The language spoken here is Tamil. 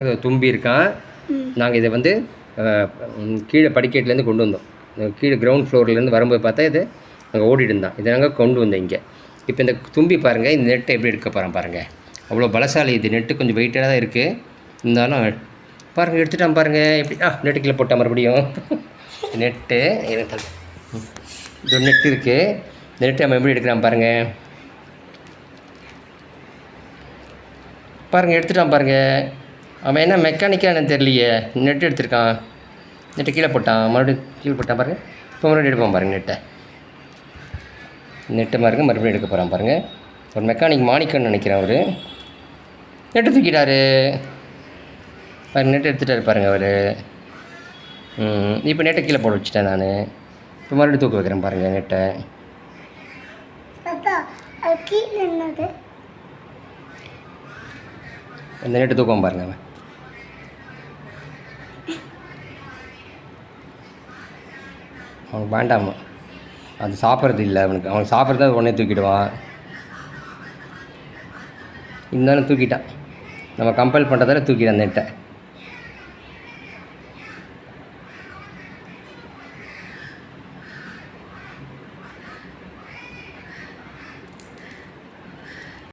தும்பி இருக்கான் நாங்கள் இதை வந்து கீழே படிக்கட்டுலேருந்து கொண்டு வந்தோம். கீழே கிரவுண்ட் ஃப்ளோர்லேருந்து வரும்போது பார்த்தா இது அங்கே ஓடிட்டு இருந்தான். இதை நாங்கள் கொண்டு வந்தோம் இங்கே. இப்போ இந்த தும்பி பாருங்கள் இந்த நெட்டை எப்படி எடுக்க போகிறோம் பாருங்கள் அவ்வளோ பலசாலி இது. நெட்டு கொஞ்சம் வெயிட்டாக தான் இருக்குது இருந்தாலும் பாருங்கள் எடுத்துட்டான் பாருங்கள் எப்படி ஆ நெட்டு கீழே போட்டான் மறுபடியும். நெட்டு இது நெட் இருக்குது இந்த நெட்டு நம்ம எப்படி எடுக்கிறான் பாருங்கள் பாருங்கள் எடுத்துட்டான் பாருங்கள் அவன் என்ன மெக்கானிக்கானு தெரியலையே. நெட் எடுத்திருக்கான். நெட்டை கீழே போட்டான். மறுபடியும் கீழே போட்டான் பாருங்கள் இப்போ மறுபடியும் எடுப்பான் பாருங்கள் நெட்டை நெட்டை பாருங்க. மறுபடியும் எடுக்க போகிறான் பாருங்கள் ஒரு மெக்கானிக் மாணிக்கன்னு நினைக்கிறேன் அவர். நெட்டை தூக்கிட்டாரு. பாருங்க நெட்டை எடுத்துட்டாரு பாருங்கள் அவர். இப்போ நெட்டை கீழே போட வச்சுட்டேன் நான். இப்போ மறுபடியும் தூக்க வைக்கிறேன் பாருங்கள் நெட்டை இந்த நெட்டை தூக்கம் பாருங்க அவன். அவனுக்கு வேண்டாமா. அது சாப்பிட்றது இல்லை அவனுக்கு. அவன் சாப்பிட்றத உடனே தூக்கிடுவான். இருந்தாலும் தூக்கிட்டான். நம்ம கம்பல் பண்ணுறதால தூக்கிட்டான் நெட்டை